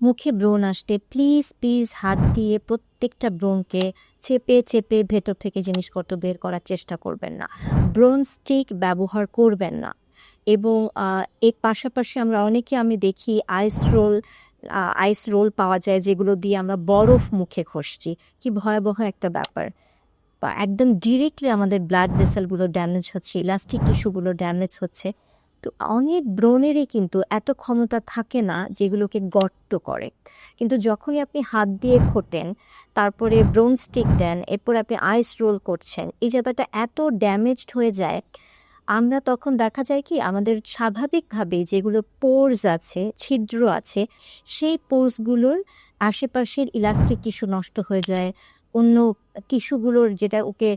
মুখে ব্রণ আসতে প্লিজ প্লিজ হাত দিয়ে প্রত্যেকটা ব্রণকে চেপে চেপে ভেতর থেকে জিনিসপত্র বের করার চেষ্টা করবেন না। ব্রণ স্টিক ব্যবহার করবেন না। এবং এর পাশাপাশি আমরা অনেকে আমি দেখি আইস রোল আইস রোল পাওয়া যায় যেগুলো দিয়ে আমরা বরফ মুখে ঘষছি। কি ভয়াবহ একটা ব্যাপার। একদম ডিরেক্টলি আমাদের ব্লাড ভেসেলগুলো ড্যামেজ হচ্ছে ইলাস্টিক টিস্যুগুলো ড্যামেজ হচ্ছে। তো অনেক ব্রণেরই কিন্তু এত ক্ষমতা থাকে না যেগুলোকে গর্ত করে। কিন্তু যখনই আপনি হাত দিয়ে খোটেন, তারপরে ব্রোন স্টিক দেন, এরপর আপনি আইস রোল করছেন, এই জায়গাটা এত ড্যামেজড হয়ে যায়, আমরা তখন দেখা যায় কি, আমাদের স্বাভাবিকভাবে যেগুলো পোর্স আছে, ছিদ্র আছে, সেই পোর্সগুলোর আশেপাশের ইলাস্টিক টিস্যু নষ্ট হয়ে যায়। অন্য টিস্যুগুলোর যেটা ওকে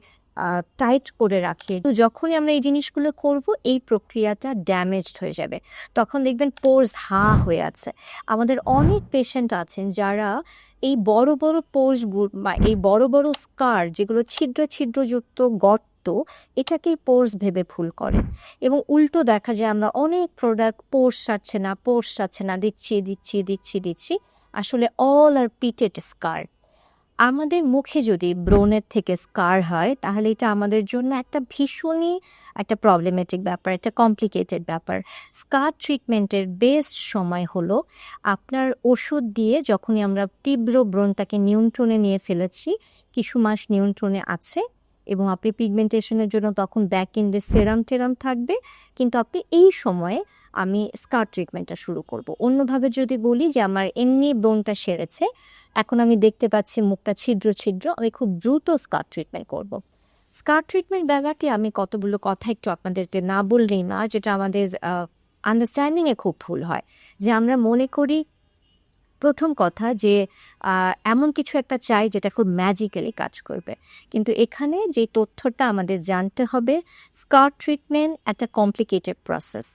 টাইট করে রাখে। তো যখনই আমরা এই জিনিসগুলো করব, এই প্রক্রিয়াটা ড্যামেজড হয়ে যাবে। তখন দেখবেন পোর্স হা হয়ে আছে। আমাদের অনেক পেশেন্ট আছেন যারা এই বড় বড় পোর্স বা এই বড় বড় স্কার যেগুলো ছিদ্র ছিদ্রযুক্ত গর্ত, এটাকেই পোর্স ভেবে ভুল করে। এবং উল্টো দেখা যায় আমরা অনেক প্রোডাক্ট পোর্স সারছে না পোর্স সারছে না, দিচ্ছি দিচ্ছি দিচ্ছি দিচ্ছি, আসলে অল আর পিটেড স্কার আমাদের মুখে যদি ব্রণের থেকে স্কার হয়, তাহলে এটা আমাদের জন্য একটা ভীষণই একটা প্রবলেমেটিক ব্যাপার, একটা কমপ্লিকেটেড ব্যাপার। স্কার ট্রিটমেন্টের বেস্ট সময় হলো আপনার ওষুধ দিয়ে যখনই আমরা তীব্র ব্রণটাকে নিয়ন্ত্রণে নিয়ে ফেলেছি, কিছু মাস নিয়ন্ত্রণে আছে এবং আপনি পিগমেন্টেশনের জন্য তখন ব্যাক এন্ডে সেরাম টেরাম থাকবে। কিন্তু আপনি এই সময়ে আমি স্কার ট্রিটমেন্টটা শুরু করব। অন্যভাবে যদি বলি যে আমার এমনি ব্রণটা সেরেছে, এখন আমি দেখতে পাচ্ছি মুখটা ছিদ্র ছিদ্র, আমি খুব দ্রুত স্কার ট্রিটমেন্ট করব। স্কার ট্রিটমেন্ট ব্যাপারটি আমি কতগুলো কথা একটু আপনাদেরকে না বললেই না যেটা আমাদের আন্ডারস্ট্যান্ডিংয়ে খুব ভুল হয়। যে আমরা মনে করি, প্রথম কথা যে এমন কিছু একটা চাই যেটা খুব ম্যাজিক্যালি কাজ করবে। কিন্তু এখানে যে তথ্যটা আমাদের জানতে হবে স্কার ট্রিটমেন্ট একটা কমপ্লিকেটেড প্রসেস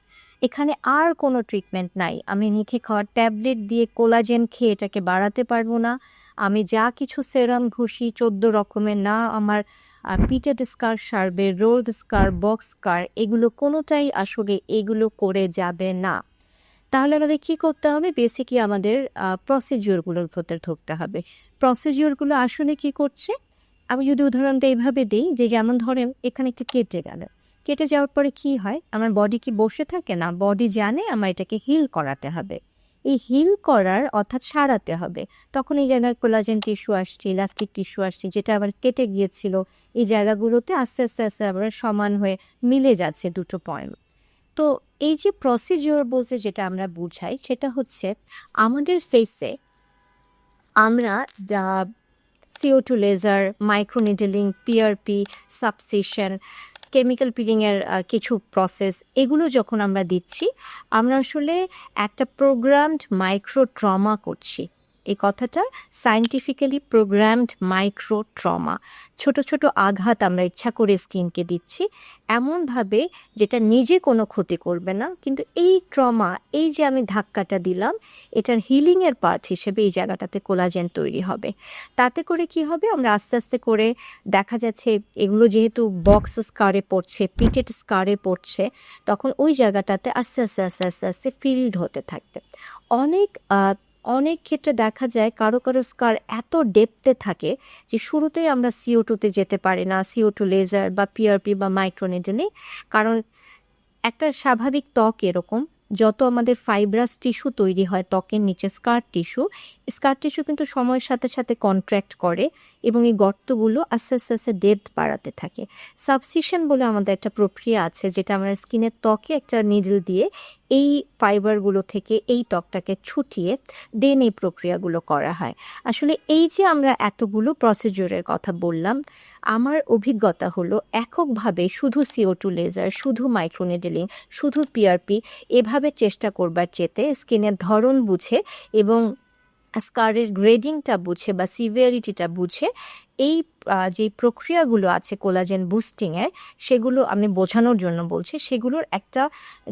এখানে আর কোনো ট্রিটমেন্ট নাই। আমি নিখে খাওয়ার ট্যাবলেট দিয়ে কোলাজেন খেয়ে এটাকে বাড়াতে পারব না। আমি যা কিছু সেরাম ঘুষি, চোদ্দ রকমের না, আমার পিটেড স্কার সারবে রোলড স্কার বক্স স্কার এগুলো কোনোটাই আসলে এগুলো করে যাবে না। তাহলে আমাদের কী করতে হবে? বেসিকলি আমাদের প্রসিডিওরগুলোর ভেতর ঢুকতে হবে। প্রসিডিওরগুলো আসলে কি করছে? আমি যদি উদাহরণটা এইভাবে দিই যে, যেমন ধরেন, এখানে একটু কেটে গেল। কেটে যাওয়ার পরে কি হয়? আমার বডি কি বসে থাকে না? বডি জানে আমার এটাকে হিল করাতে হবে। এই হিল করার অর্থাৎ সারাতে হবে। তখন এই জায়গায় কোলাজেন টিস্যু আসছে ইলাস্টিক টিস্যু আসছে, যেটা আবার কেটে গিয়েছিল, এই জায়গাগুলোতে আস্তে আস্তে আস্তে আবার সমান হয়ে মিলে যাচ্ছে দুটো পয়েন্ট তো এই যে প্রসিজিওর বলতে যেটা আমরা বুঝাই, সেটা হচ্ছে আমাদের ফেসে আমরা CO two laser microneedling PRP subcision chemical পিলিংয়ের কিছু প্রসেস এগুলো যখন আমরা দিচ্ছি, আমরা আসলে একটা প্রোগ্রামড মাইক্রো ট্রমা করছি। এই কথাটা সায়েন্টিফিক্যালি প্রোগ্রামড মাইক্রো ট্রমা ছোট ছোট আঘাত আমরা ইচ্ছা করে স্কিনকে দিচ্ছি, এমনভাবে যেটা নিজে কোনো ক্ষতি করবে না, কিন্তু এই ট্রমা এই যে আমি ধাক্কাটা দিলাম, এটার হিলিংয়ের পার্ট হিসেবে এই জায়গাটাতে কোলাজেন তৈরি হবে। তাতে করে কি হবে? আমরা আস্তে আস্তে করে দেখা যাচ্ছে এগুলো যেহেতু বক্স স্কারে পড়ছে পিটেড স্কারে পড়ছে, তখন ওই জায়গাটাতে আস্তে আস্তে আস্তে আস্তে আস্তে ফিল্ড হতে থাকবে। অনেক অনেক ক্ষেত্রে দেখা যায় কারও কারও স্কার এত ডেপতে থাকে যে শুরুতেই আমরা সিও টুতে যেতে পারি না সিও টু লেজার বা পিআরপি বা মাইক্রোনেডেলে কারণ একটা স্বাভাবিক ত্বক এরকম, যত আমাদের ফাইব্রাস টিস্যু তৈরি হয়, ত্বকের নিচে স্কার টিস্যু স্কার টিস্যু কিন্তু সময়ের সাথে সাথে কন্ট্র্যাক্ট করে এবং এই গর্তগুলো আস্তে আস্তে আস্তে ডেপথ বাড়াতে থাকে। সাবসিশন বলে আমাদের একটা প্রক্রিয়া আছে, যেটা আমরা স্কিনের ত্বকে একটা নিডল দিয়ে এই ফাইবারগুলো থেকে এই ত্বকটাকে ছুটিয়ে দেন এই প্রক্রিয়াগুলো করা হয়। আসলে এই যে আমরা এতগুলো প্রসিডিওরের কথা বললাম, আমার অভিজ্ঞতা হলো এককভাবে শুধু সিও টু লেজার শুধু মাইক্রোনেডেলিং শুধু পিআরপি এভাবে চেষ্টা করবার চেতে স্কিনের ধরন বুঝে এবং স্কারের গ্রেডিংটা বুঝে বা সিভিয়ারিটিটা বুঝে এই যে প্রক্রিয়াগুলো আছে কোলাজেন বুস্টিংয়ের, সেগুলো আমি বোঝানোর জন্য বলছি, সেগুলোর একটা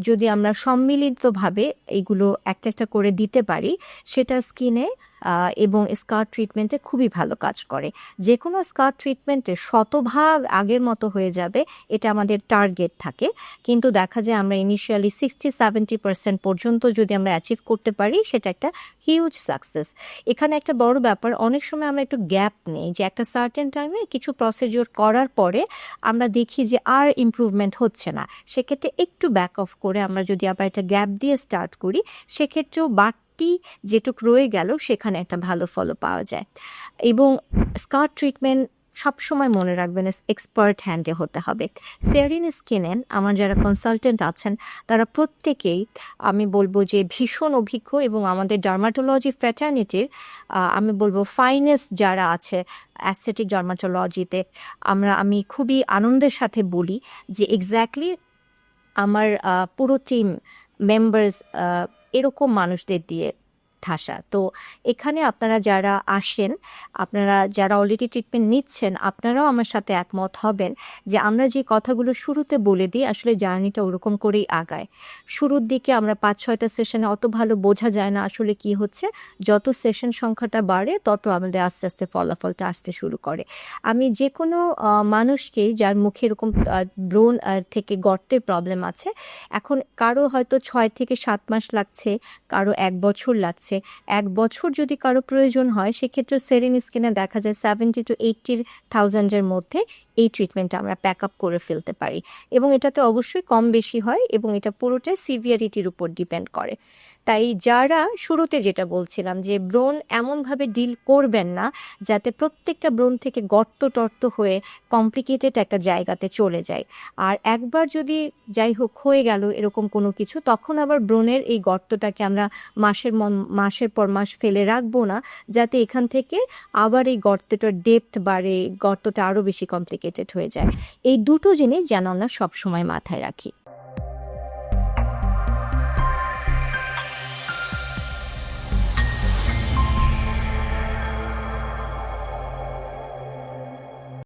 যদি আমরা সম্মিলিতভাবে এইগুলো একটা একটা করে দিতে পারি, সেটা স্কিনে এবং স্কার ট্রিটমেন্টে খুবই ভালো কাজ করে। যে কোনো স্কার ট্রিটমেন্টে শতভাগ আগের মতো হয়ে যাবে, এটা আমাদের টার্গেট থাকে। কিন্তু দেখা যায় আমরা ইনিশিয়ালি সিক্সটি, সেভেন্টি পার্সেন্ট পর্যন্ত যদি আমরা অ্যাচিভ করতে পারি, সেটা একটা হিউজ সাকসেস। এখানে একটা বড় ব্যাপার, অনেক সময় আমরা একটু গ্যাপ নেই যে একটা সার্টেন টাইমে কিছু প্রসিডিওর করার পরে আমরা দেখি যে আর ইম্প্রুভমেন্ট হচ্ছে না। সেক্ষেত্রে একটু ব্যাক অফ করে আমরা যদি আবার একটা গ্যাপ দিয়ে স্টার্ট করি, সেক্ষেত্রেও বাড়তি যেটুক রয়ে গেল, সেখানে একটা ভালো ফলো পাওয়া যায়। এবং স্কার ট্রিটমেন্ট সবসময় মনে রাখবেন এক্সপার্ট হ্যান্ডে হতে হবে। সেরিন স্কিনেন, আমার যারা কনসালটেন্ট আছেন, তারা প্রত্যেকেই আমি বলব যে ভীষণ অভিজ্ঞ এবং আমাদের ডার্মাটোলজি ফ্র্যাটার্নিটির আমি বলব ফাইনেস্ট যারা আছে অ্যাসথেটিক ডার্মাটোলজিতে আমরা, আমি খুবই আনন্দের সাথে বলি যে এক্স্যাক্টলি আমার পুরো টিম মেম্বার্স এরকম মানুষদের দিয়ে ঠাসা। তো এখানে আপনারা যারা আসেন, আপনারা যারা অলরেডি ট্রিটমেন্ট নিচ্ছেন, আপনারাও আমার সাথে একমত হবেন যে আমরা যে কথাগুলো শুরুতে বলে দিই, আসলে জার্নিটা ওরকম করেই আগায়। শুরুর দিকে আমরা পাঁচ ছয়টা সেশনে অত ভালো বোঝা যায় না আসলে কি হচ্ছে। যত সেশন সংখ্যাটা বাড়ে, তত আমাদের আস্তে আস্তে ফলাফলটা আসতে শুরু করে। আমি যে কোনো মানুষকেই যার মুখে এরকম ব্রণ থেকে গর্তের প্রবলেম আছে, এখন কারও হয়তো ছয় থেকে সাত মাস লাগছে, কারও এক বছর লাগছে এক বছর যদি কারও প্রয়োজন হয়, সেক্ষেত্রে সেরিন স্কিনে দেখা যায় সেভেন্টি টু এইটটি থাউজেন্ডের মধ্যে এই ট্রিটমেন্টটা আমরা প্যাক আপ করে ফেলতে পারি। এবং এটাতে অবশ্যই কম বেশি হয় এবং এটা পুরোটাই সিভিয়ারিটির উপর ডিপেন্ড করে। তাই যারা শুরুতে যেটা বলছিলাম যে ব্রণ এমনভাবে ডিল করবেন না, যাতে প্রত্যেকটা ব্রণ থেকে গর্ত টর্ত হয়ে কমপ্লিকেটেড একটা জায়গাতে চলে যায়। আর একবার যদি যাই হোক হয়ে গেল এরকম কোনো কিছু, তখন আবার ব্রণের এই গর্তটাকে আমরা মাসের মাসের পর মাস ফেলে রাখব না, যাতে এখান থেকে আবার এই গর্তটার ডেপথ বাড়ে গর্তটা আরও বেশি কমপ্লিকেটেড হয়ে যায়। এই দুটো জিনিস যেন আমরা সবসময় মাথায় রাখি।